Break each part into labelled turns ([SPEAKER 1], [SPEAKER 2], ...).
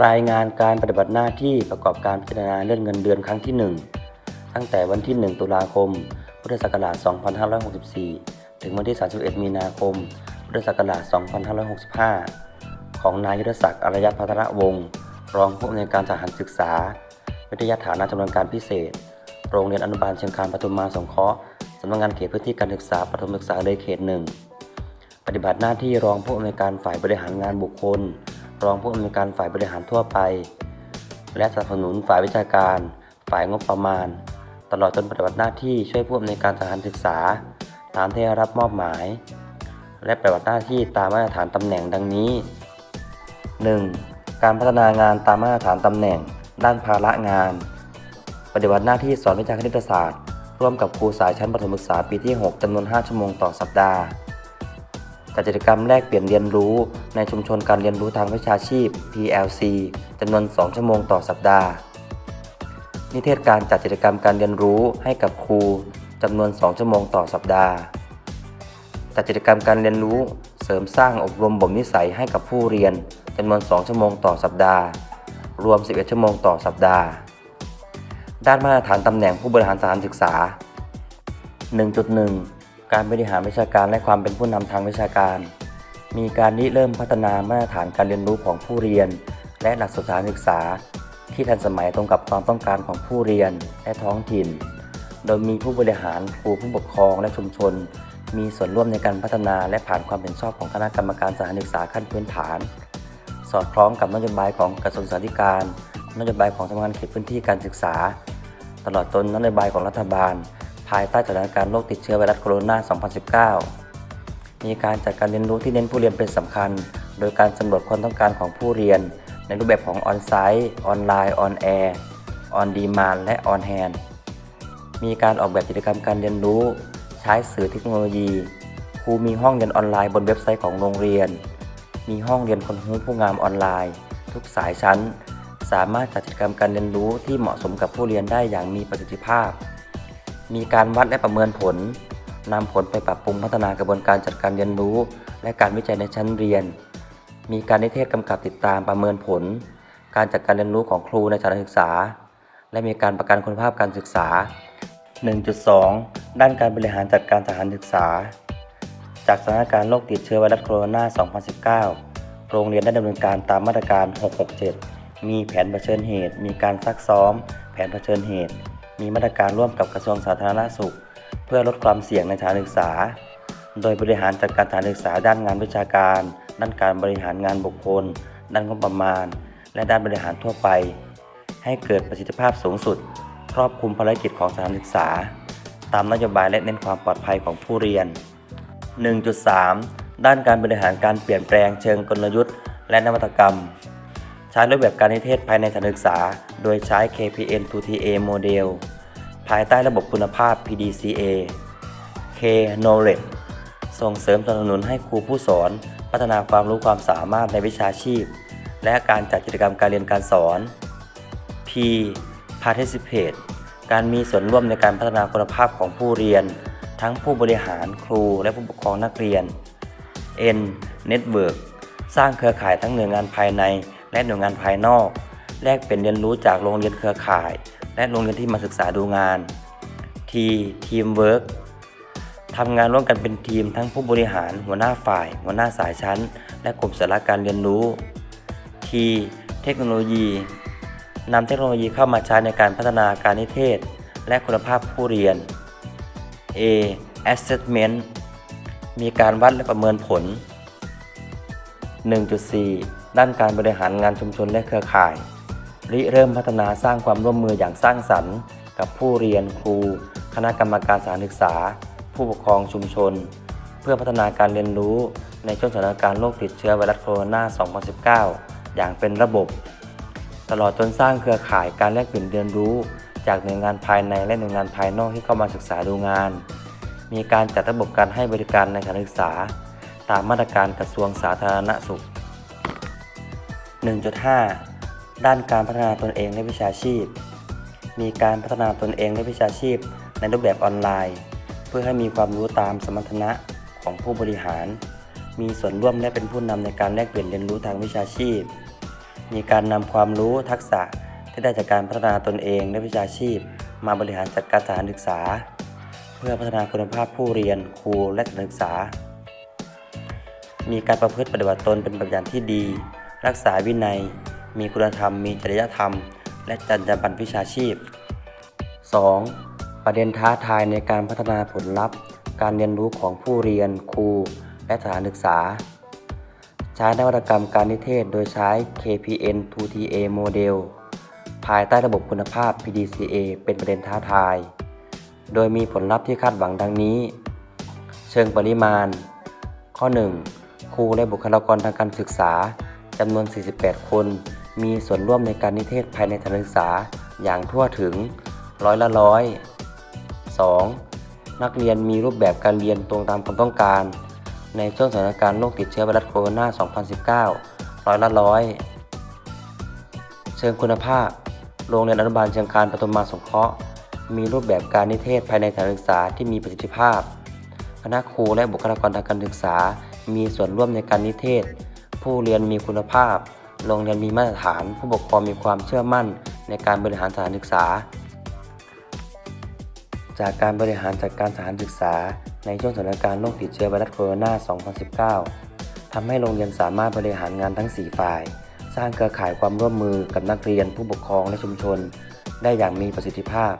[SPEAKER 1] รายงานการปฏิบัติหน้าที่ประกอบการพิจารณาเลื่อนเงินเดือนครั้งที่ 1 ตั้งแต่วันที่ 1 ตุลาคม พุทธศักราช 2564 ถึงวันที่ 31 มีนาคม พุทธศักราช 2565 ของนายยุทธศักดิ์อารยพัฒนวงศ์รองผู้อำนวยการสถานศึกษา วิทยาฐานะจำนวนการพิเศษ โรงเรียนอนุบาลเชียงคานปทุมมาสงเคราะห์สำนักงานเขตพื้นที่การศึกษาปฐมศึกษาเลยเขตหนึ่งปฏิบัติหน้าที่รองผู้อำนวยการฝ่ายบริหารงานบุคคล รองผู้อำนวยการฝ่ายบริหารทั่วไป และสนับสนุนฝ่ายวิชาการ ฝ่ายงบประมาณ ตลอดจนปฏิบัติหน้าที่ช่วยผู้อำนวยการสถานศึกษา ตามที่รับมอบหมาย และปฏิบัติหน้าที่ตามมาตรฐานตำแหน่งดังนี้ 1. การพัฒนางานตามมาตรฐานตำแหน่ง ด้านภาระงาน ปฏิบัติหน้าที่สอนวิชาคณิตศาสตร์ ร่วมกับครูสายชั้นประถมศึกษาปีที่ 6จำนวน 5 ชั่วโมงต่อสัปดาห์ จัดกิจกรรมแลกเปลี่ยนเรียนรู้ในชุมชนการเรียนรู้ทางวิชาชีพ PLC จำนวน 2 ชั่วโมงต่อสัปดาห์ นิเทศการจัดกิจกรรมการเรียนรู้ให้กับครูจำนวน 2 ชั่วโมงต่อสัปดาห์ จัดกิจกรรมการเรียนรู้เสริมสร้างอบรมบ่มนิสัยให้กับผู้เรียนจำนวน 2 ชั่วโมงต่อสัปดาห์ รวม 11 ชั่วโมงต่อสัปดาห์ ด้านมาตรฐานตำแหน่งผู้บริหารสถานศึกษา 1.1 การบริหารวิชาการและความเป็นผู้นำทางวิชาการ มีการริเริ่มพัฒนามาตรฐานการเรียนรู้ของผู้เรียน และหลักสูตรสถานศึกษา ที่ทันสมัยตรงกับความต้องการของผู้เรียนและท้องถิ่น โดยมีผู้บริหารครูผู้ปกครองและชุมชน มีส่วนร่วมในการพัฒนาและผ่านความเห็นชอบของคณะกรรมการสถานศึกษาขั้นพื้นฐาน สอดคล้องกับนโยบายของกระทรวงสาธารณสุขนโยบายของสำนักงานเขตพื้นที่การศึกษา ตลอดจนนโยบายของรัฐบาล ภายใต้สถานการณ์โรคติดเชื้อไวรัสโคโรนา 2019 มีการจัดการเรียนรู้ที่เน้นผู้เรียนเป็นสำคัญ โดยการสำรวจความต้องการของผู้เรียน ในรูปแบบของออนไซต์ ออนไลน์ ออนแอร์ ออนดีมานและออนแฮนมีการออกแบบกิจกรรมการเรียนรู้ ใช้สื่อเทคโนโลยี ครูมีห้องเรียนออนไลน์บนเว็บไซต์ของโรงเรียน มีห้องเรียนคนหูผู้งามออนไลน์ ทุกสายชั้น สามารถจัดกิจกรรมการเรียนรู้ที่เหมาะสมกับผู้เรียนได้อย่างมีประสิทธิภาพ มีการวัดและประเมินผลนำผลไปปรับปรุงพัฒนากระบวนการจัดการเรียนรู้ และการวิจัยในชั้นเรียน มีการนิเทศกำกับติดตามประเมินผล การจัดการเรียนรู้ของครูในสถานศึกษา และมีการประกันคุณภาพการศึกษา 1.2 ด้านการบริหารจัดการสถานศึกษา จากสถานการณ์โรคติดเชื้อไวรัสโคโรนา 2019 โรงเรียนได้ดำเนินการตามมาตรการ 667 มีแผนเผชิญเหตุ มีการซักซ้อม แผนเผชิญเหตุ มีมาตรการร่วมกับกระทรวงสาธารณสุข เพื่อลดความเสี่ยงในสถานศึกษา โดยบริหารจัดการสถานศึกษาด้านงานวิชาการ ด้านการบริหารงานบุคคล ด้านงบประมาณ และด้านบริหารทั่วไป ให้เกิดประสิทธิภาพสูงสุด ครอบคลุมภารกิจของสถานศึกษา ตามนโยบายและเน้นความปลอดภัยของผู้เรียน 1.3 ด้านการบริหารการเปลี่ยนแปลงเชิงกลยุทธ์ และนวัตกรรม ใช้รูปแบบการนิเทศภายในสถานศึกษา โดยใช้ KPN 2TA โมเดลภายใต้ระบบคุณภาพ PDCA K Knowledge ส่งเสริมสนับสนุนให้ครูผู้สอน พัฒนาความรู้ความสามารถในวิชาชีพ และการจัดกิจกรรมการเรียนการสอน P Participate การมีส่วนร่วมในการพัฒนาคุณภาพของผู้เรียน ทั้งผู้บริหารครูและผู้ปกครองนักเรียน N Network สร้างเครือข่ายทั้งหน่วยงานภายใน และหน่วยงานภายนอก แลกเปลี่ยนเรียนรู้จากโรงเรียนเครือข่าย และโรงเรียนที่มาศึกษาดูงาน T Teamwork ทำงานร่วมกันเป็นทีมทั้งผู้บริหาร หัวหน้าฝ่าย หัวหน้าสายชั้น และกลุ่มสาระการเรียนรู้ T เทคโนโลยีนำเทคโนโลยีเข้ามาใช้ในการพัฒนาการนิเทศ และคุณภาพผู้เรียน A assessment มีการวัดและประเมินผล 1.4 ด้านการบริหารงานชุมชนและเครือข่าย ริเริ่มพัฒนาสร้างความร่วมมืออย่างสร้างสรรค์ กับผู้เรียนครู คณะกรรมการสถานศึกษา ผู้ปกครองชุมชน เพื่อพัฒนาการเรียนรู้ในช่วงสถานการณ์โรคติดเชื้อไวรัสโคโรนา 2019 อย่างเป็นระบบ ตลอดจนสร้างเครือข่ายการแลกเปลี่ยนเรียนรู้ จากหน่วยงานภายในและหน่วยงานภายนอกที่เข้ามาศึกษาดูงาน มีการจัดระบบการให้บริการในการศึกษา ตามมาตรการกระทรวงสาธารณสุข 1.5 ด้านการพัฒนาตนเองและวิชาชีพ มีการพัฒนาตนเองและวิชาชีพ ในรูปแบบออนไลน์ เพื่อให้มีความรู้ตามสมรรถนะของผู้บริหาร มีส่วนร่วมและเป็นผู้นำในการแลกเปลี่ยนเรียนรู้ทางวิชาชีพ มีการนำความรู้ทักษะที่ได้จากการพัฒนาตนเองและวิชาชีพ มาบริหารจัดการสถานศึกษา เพื่อพัฒนาคุณภาพผู้เรียนครูและสถานศึกษา มีการประพฤติปฏิบัติตนเป็นแบบอย่างที่ดี รักษาวินัย มีคุณธรรม มีจริยธรรม และจรรยาบรรณวิชาชีพ 2. ประเด็นท้าทายในการพัฒนาผลลัพธ์ การเรียนรู้ของผู้เรียนครู และสถานศึกษา ใช้นวัตกรรมการนิเทศ โดยใช้ KPN 2TA โมเดลภายใต้ระบบคุณภาพ PDCA เป็นประเด็นท้าทาย โดยมีผลลัพธ์ที่คาดหวังดังนี้ เชิงปริมาณ ข้อ 1. ครูและบุคลากรทางการศึกษา จำนวน 48 คน มีส่วนร่วมในการนิเทศภายในสถานศึกษาอย่างทั่วถึงร้อยละร้อย 2. นักเรียนมีรูปแบบการเรียนตรงตามความต้องการ ในช่วงสถานการณ์โรคติดเชื้อไวรัสโคโรนา 2019 ร้อยละร้อย เชิงคุณภาพ โรงเรียนอนุบาลเชียงคานปฐมมาสงเคราะห์ มีรูปแบบการนิเทศภายในสถานศึกษาที่มีประสิทธิภาพ คณะครูและบุคลากรทางการศึกษา มีส่วนร่วมในการนิเทศ ผู้เรียนมีคุณภาพ โรงเรียนมีมาตรฐาน ผู้ปกครองมีความเชื่อมั่นในการบริหารสถานศึกษา จากการบริหารจัดการสถานศึกษา ในช่วงสถานการณ์โรคติดเชื้อไวรัสโคโรนา 2019 ทำให้โรงเรียนสามารถบริหารงานทั้ง 4 ฝ่าย สร้างเครือข่ายความร่วมมือกับนักเรียน ผู้ปกครองและชุมชน ได้อย่างมีประสิทธิภาพ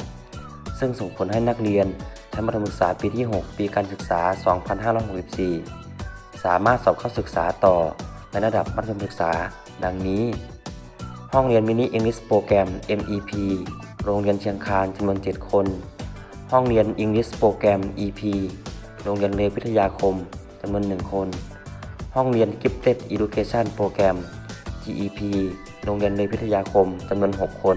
[SPEAKER 1] ซึ่งส่งผลให้นักเรียนชั้นมัธยมศึกษาปีที่ 6 ปีการศึกษา 2564 สามารถสอบเข้าศึกษาต่อ ในระดับมัธยมศึกษา ดังนี้ ห้องเรียนมินิอิงลิสโปรแกรม MEP โรงเรียนเชียงคานจำนวน 7 คน ห้องเรียนอิงลิสโปรแกรม EP โรงเรียนเลวิทยาคมจำนวน 1 คน ห้องเรียน Gifted Education โปรแกรม GEP โรงเรียนเลวิทยาคมจำนวน 6 คน